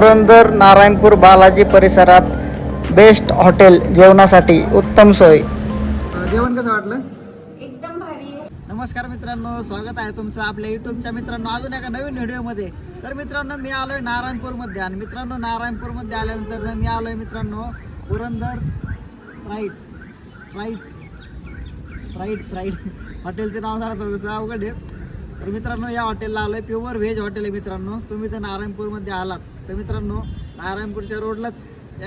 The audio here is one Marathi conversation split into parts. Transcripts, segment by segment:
पुरंदर नारायणपूर बालाजी परिसरात बेस्ट हॉटेल जेवणासाठी उत्तम सोय. जेवण कसं वाटलं? एकदम भारी आहे. नमस्कार मित्रांनो स्वागत आहे तुमचं आपल्या युट्यूबच्या मित्रांनो अजून एका नवीन व्हिडिओमध्ये तर मित्रांनो मी आलो आहे नारायणपूरमध्ये आणि मित्रांनो नारायणपूरमध्ये आल्यानंतर मी आलो आहे मित्रांनो Purandar fright fright fright fright हॉटेलचे नाव जरा थोडंसं अवघड आहे. तर मित्रांनो या हॉटेलला आलो आहे प्युअर व्हेज हॉटेल आहे मित्रांनो. तुम्ही तर नारायणपूरमध्ये आलात. तर मित्रांनो नारायणपूरच्या रोडलाच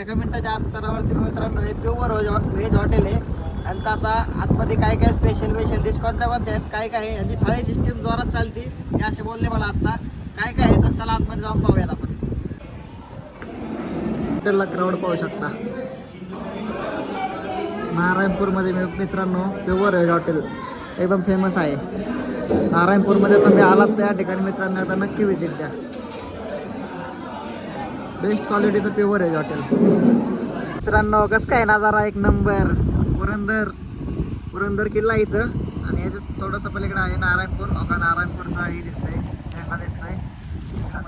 एका मिनिटाच्या अंतरावरती मित्रांनो हे प्युअर व्हेज हॉटेल आहे. आणि आता आतमध्ये काय काय स्पेशल वेशल डिश कोणत्या कोणत्या आहेत काय काय आहे? आणि थाळी सिस्टीम जोरात चालते. हे असे बोलले मला आत्ता काय काय आहे? तर चला आतमध्ये जाऊन पाहूयात आपण. हॉटेलला क्राऊड पाहू शकता. नारायणपूरमध्ये मी मित्रांनो प्युअर व्हेज हॉटेल एकदम फेमस आहे. नारायणपूरमध्ये तुम्ही आलात तर या ठिकाणी मित्रांनो आता नक्की विजिट द्या. बेस्ट क्वालिटीचं प्युअर आहे हॉटेल मित्रांनो कसं काय नजारा एक नंबर पुरंदर पुरंदर किल्ला इथं. आणि याच्यात थोडंसं पलीकडे आहे नारायणपूर. का नारायणपूरचा हे दिसतंय झेंडा दिसतोय.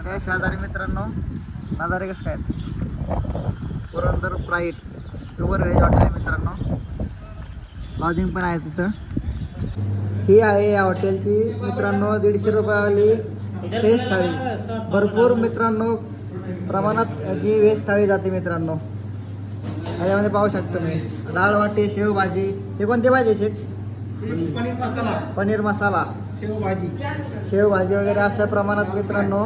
त्या शेजारी मित्रांनो नजारे कसं काय Purandar pride pure veg hotel आहे मित्रांनो. लॉजिंग पण आहे तिथं. ही आहे या हॉटेलची. मित्रांनो दीडशे रुपयावाली व्हेज थाळी. भरपूर मित्रांनो प्रमाणात याची व्हेज थाळी जाते मित्रांनो. याच्यामध्ये पाहू शकतो मी डाळ वाटी शेवभाजी हे कोणती भाजी शेट पनीर मसाला. पनीर मसाला. शेवभाजी शेवभाजी वगैरे अशा प्रमाणात मित्रांनो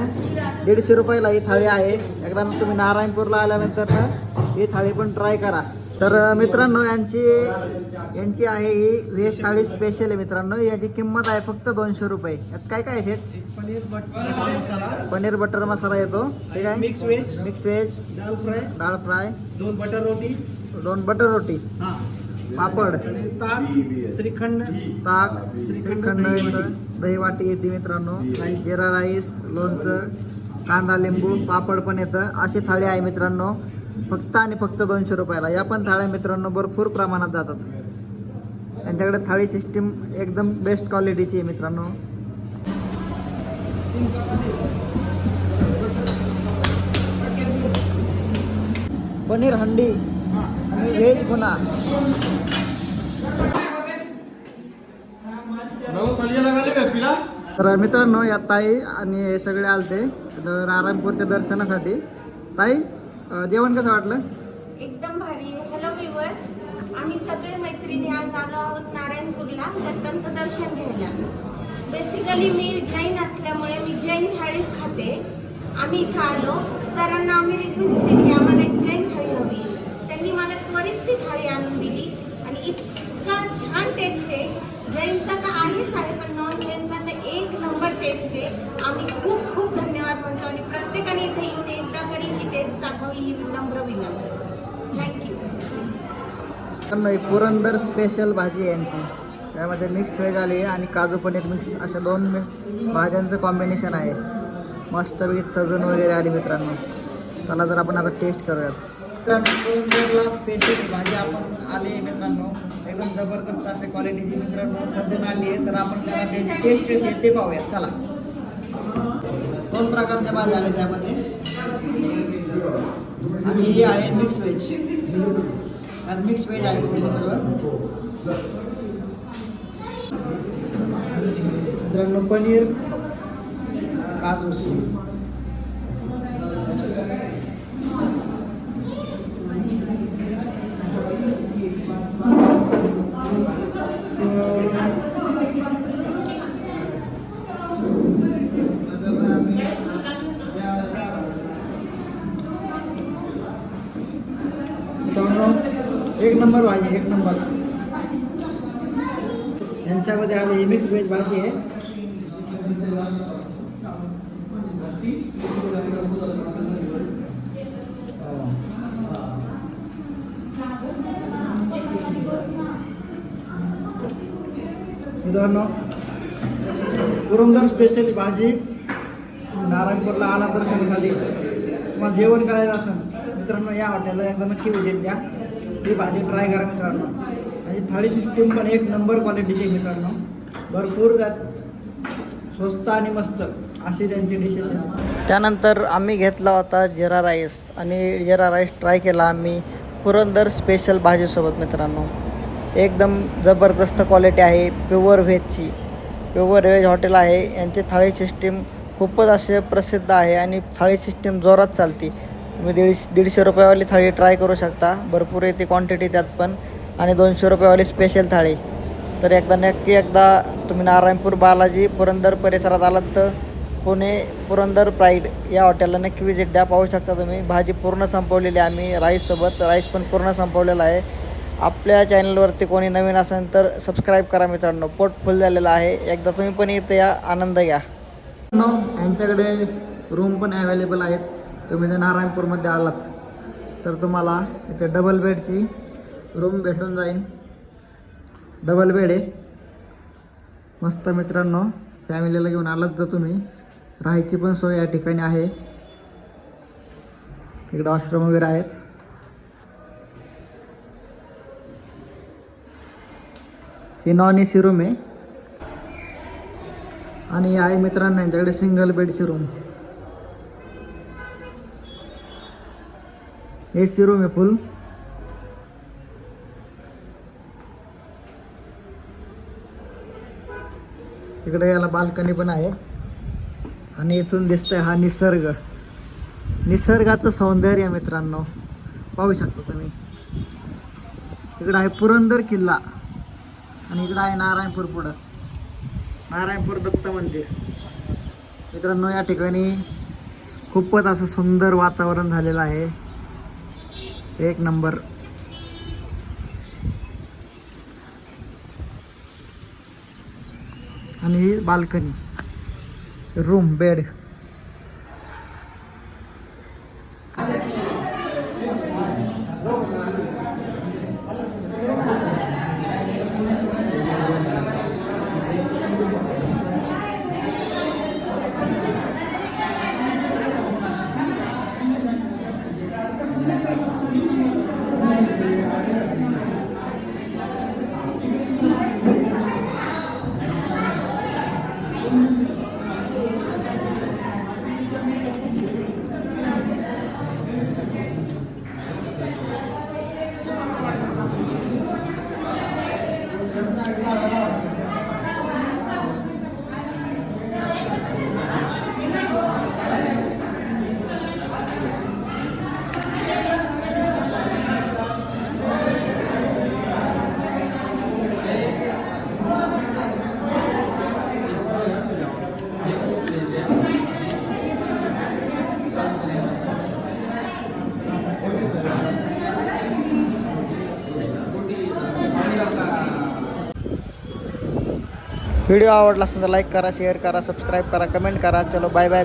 दीडशे रुपयाला ही थाळी आहे. एकदा तुम्ही नारायणपूरला आल्यानंतर ही थाळी पण ट्राय करा. तर मित्रांनो यांची यांची आहे ही व्हेज थाळी स्पेशल आहे मित्रांनो. याची किंमत आहे फक्त दोनशे रुपये. यात काय काय आहे paneer but- butter masala paneer butter masala येतो. ठीक आहे? Mix veg. Mix veg. Dal fry. Dal fry. दोन बटर रोटी. दोन बटर रोटी. हा. पापड. ताक. श्रीखंड. ताक. श्रीखंड, दही. वाटी येते मित्रांनो. जिरा राईस लोणचं कांदा लिंबू पापड पण येतं. अशी थाळी आहे मित्रांनो. फक्त आणि फक्त दोनशे रुपयाला. या पण थाळ्या मित्रांनो भरपूर प्रमाणात जातात. यांच्याकडे थाळी सिस्टीम एकदम बेस्ट क्वालिटीची आहे मित्रांनो. पनीर हंडी आणि व्हेज पुन्हा. तर मित्रांनो या ताई आणि हे सगळे आलते. तर नारायणपूरच्या दर्शनासाठी. ताई जेवण कसं वाटलं? एकदम भारी आहे. हॅलो व्ह्युअर्स आम्ही सगळे मैत्रिणी आज आलो आहोत नारायणपूरला. दत्तांचं दर्शन घ्यायला. बेसिकली मी जैन असल्यामुळे मी जैन थाळीच खाते. आम्ही इथं आलो. सरांना आम्ही रिक्वेस्ट केली आम्हाला एक जैन थाळी हवी. त्यांनी मला त्वरित ती थाळी आणून दिली. आणि इतका छान टेस्ट आहे. जैनचा तर आहेच आहे पण नॉन जैनचा तर एक नंबर टेस्ट आहे. आम्ही खूप खूप धन्यवाद म्हणतो आणि प्रत्येकाने इथे येऊन एकदा तरी ही टेस्ट दाखवी ही नम्र विनंती. थँक्यू पुरंदर स्पेशल भाजी आहे यांची. त्यामध्ये मिक्स व्हेज आली आणि काजू पनीर मिक्स अशा दोन भाज्यांचं कॉम्बिनेशन आहे. मस्तपैकी सजून वगैरे आली मित्रांनो. चला जर आपण आता टेस्ट करूयात. पुरंदरला स्पेशल भाजी आपण आले मित्रांनो एकदम जबरदस्त असे क्वालिटीची मित्रांनो सजून आली आहे. तर आपण त्याला टेस्ट कशी आहे ते पाहूयात. चला. दोन प्रकारच्या भाज्या आल्या त्यामध्ये. आणि ही आहे मिक्स व्हेज आणि मिक्स व्हेज आहे सगळं. मित्रांनो पनीर काजू यांच्यामध्ये आम्ही मिक्स व्हेज भाजी आहे. मित्रांनो पुरंदर स्पेशल भाजी नारायणपूरला आला दर्शनासाठी तुम्हाला जेवण करायचं असेल मित्रांनो या हॉटेलला एकदा नक्की विजिट द्या. ही भाजी ट्राय करा मित्रांनो. आणि थाळी सिस्टीम पण एक नंबर क्वालिटीची मित्रांनो भरपूर त्यात स्वस्त आणि मस्त असे त्यांचे डिशेस त्यानंतर आम्ही घेतला होता जिरा राईस आणि जिरा राईस ट्राय केला आम्ही. पुरंदर स्पेशल भाजीसोबत मित्रांनो. एकदम जबरदस्त क्वालिटी आहे प्युअर व्हेजची प्युअर व्हेज हॉटेल आहे यांची थाळी सिस्टीम खूपच असे प्रसिद्ध आहे आणि थाळी सिस्टीम जोरात चालते. तुम्ही दीडशे दीडशे रुपयावाली थाळी ट्राय करू शकता. भरपूर येते क्वांटिटी त्यात पण. आणि दोनशे रुपयेवाली स्पेशल थाळी. तर एकदा नक्की एकदा तुम्ही नारायणपूर बालाजी पुरंदर परिसरात आलात तर पुणे पुरंदर प्राईड या हॉटेलला नक्की विजिट द्या. पाहू शकता तुम्ही. भाजी पूर्ण संपवलेली आहे आम्ही. राईससोबत राईस पण पूर्ण संपवलेला आहे. आपल्या चॅनलवरती कोणी नवीन असेल तर सबस्क्राईब करा मित्रांनो. पोट फुल झालेलं आहे. एकदा तुम्ही पण इथे या. आनंद घ्या. यांच्याकडे रूम पण अवेलेबल आहेत. तुम्ही जर नारायणपूरमध्ये आलात तर तुम्हाला इथे डबल बेडची रूम भेटून जाईन. डबल बेड आहे. मस्त मित्रांनो फॅमिलीला घेऊन आलात तर तुम्ही? राहायची पण सोय या ठिकाणी आहे. तिकडे वॉशरूम वगैरे आहेत. ही नॉन ए सी रूम आहे. आणि आहे मित्रांनो यांच्याकडे सिंगल बेडची रूम ए सी रूम आहे फुल इकडे याला बाल्कनी पण आहे. आणि इथून दिसतंय हा निसर्ग. निसर्गाचं सौंदर्य मित्रांनो. पाहू शकता तुम्ही. इकडं आहे पुरंदर किल्ला. आणि इकडं आहे नारायणपूर पुढं. नारायणपूर दत्त मंदिर. मित्रांनो या ठिकाणी खूपच असं सुंदर वातावरण झालेलं आहे. एक नंबर. आणि ही बाल्कनी रूम बेड व्हिडिओ आवडला असेल तर लाईक करा शेअर करा सबस्क्राईब करा कमेंट करा. चलो बाय बाय